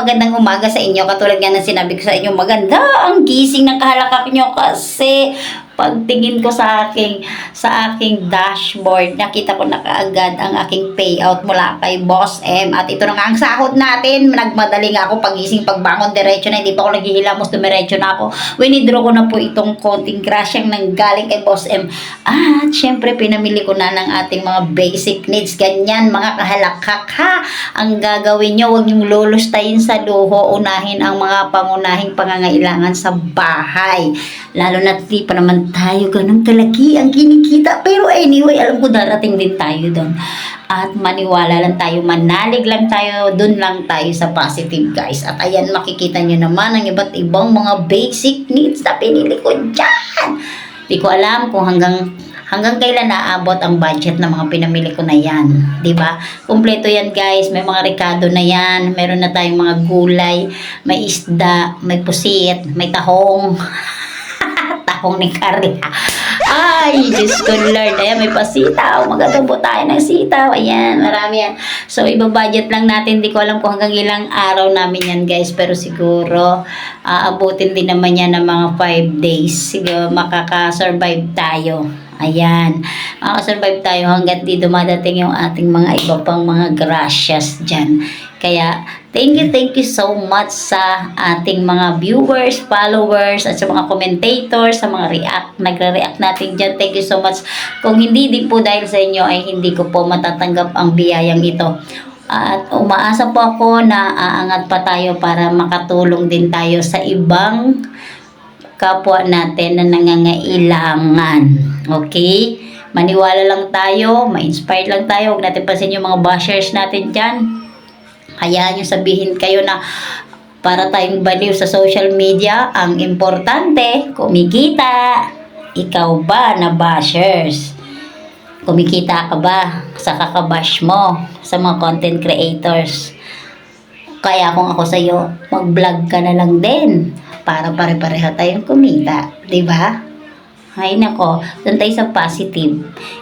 magandang umaga sa inyo. Katulad nga ng sinabi ko sa inyo, maganda ang gising ng kahalakak nyo kasi pagtingin ko sa aking sa aking dashboard, nakita ko na kaagad ang aking payout mula kay Boss M. At ito na nga ang sahod natin. Nagmadali nga ako pagising, pagbangon, diretso na. Hindi pa ako naghihilamos, dumiretso na ako. Winidraw ko na po itong konting crush yung nanggaling kay Boss M. At syempre, pinamili ko na ng ating mga basic needs. Ganyan, mga kahalakak ha. Ang gagawin nyo, huwag yung lulustayin sa luho. Unahin ang mga pangunahing pangangailangan sa bahay. Lalo na di pa naman tayo ganun kalaki ang kinikita. Pero anyway, alam ko darating din tayo doon. At maniwala lang tayo, manalig lang tayo, doon lang tayo sa positive guys. At ayan, makikita nyo naman ang iba't ibang mga basic needs na pinili ko dyan. Di ko alam kung hanggang hanggang kailan naabot ang budget ng mga pinamili ko na yan. ba? Kumpleto yan guys. May mga rekado na yan. Meron na tayong mga gulay. May isda. May pusit. May tahong. tahong ni Carla. Ay, Diyos ko Lord. Ayan, may pasitaw. Magatubo tayo ng sitaw. Ayan, marami yan. So, ibabudget lang natin. Di ko alam kung hanggang ilang araw namin yan, guys. Pero siguro, aabutin din naman yan ng mga 5 days. Siguro, makaka-survive tayo. Ayan. Makaka-survive tayo hanggat di dumadating yung ating mga iba pang mga gracias dyan. Kaya, thank you, thank you so much sa ating mga viewers, followers, at sa mga commentators, sa mga react, nagre-react natin dyan. Thank you so much. Kung hindi din po dahil sa inyo, ay hindi ko po matatanggap ang biyayang ito. At umaasa po ako na aangat pa tayo para makatulong din tayo sa ibang kapwa natin na nangangailangan. Okay? Maniwala lang tayo, ma-inspired lang tayo. Huwag natin pansin yung mga bashers natin dyan. Hayaan nyo sabihin kayo na para tayong baliw sa social media, ang importante, kumikita. Ikaw ba na bashers? Kumikita ka ba sa kakabash mo sa mga content creators? Kaya kung ako sa'yo, mag-vlog ka na lang din para pare-pareha tayong kumita. ba? Ay nako, doon tayo sa positive.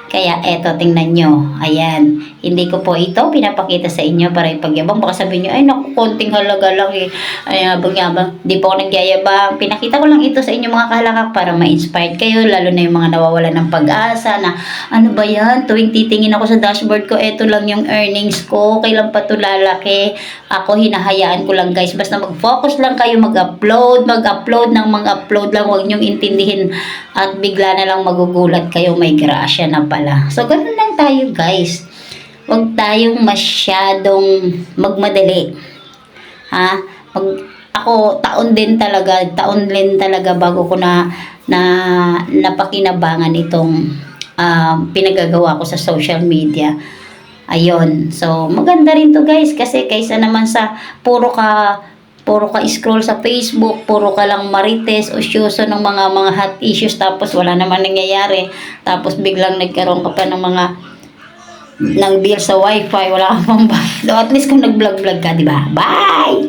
Kaya eto, tingnan nyo. Ayan. Hindi ko po ito pinapakita sa inyo para ipagyabang. Baka sabihin nyo, ay naku, konting halaga lang eh. Ay, yabang-yabang. Hindi po ako nagyayabang. Pinakita ko lang ito sa inyo mga kahalakak para ma-inspired kayo. Lalo na yung mga nawawala ng pag-asa na, ano ba yan? Tuwing titingin ako sa dashboard ko, eto lang yung earnings ko. Kailan pa ito lalaki? Ako, hinahayaan ko lang guys. Basta mag-focus lang kayo mag-upload. Mag-upload ng mag-upload lang. Huwag nyong intindihin at bigla na lang magugulat kayo may grasya na pala. So, ganun lang tayo guys. Huwag tayong masyadong magmadali. Ha? Mag, ako, taon din talaga, taon din talaga bago ko na, na napakinabangan itong ah, pinagagawa ko sa social media. Ayun. So, maganda rin to guys kasi kaysa naman sa puro ka puro ka scroll sa Facebook, puro ka lang marites o syuso ng mga mga hot issues tapos wala naman nangyayari. Tapos biglang nagkaroon ka pa ng mga ng bill sa wifi, wala ka pang bayad. So, at least kung nag-vlog-vlog ka, di ba? Bye!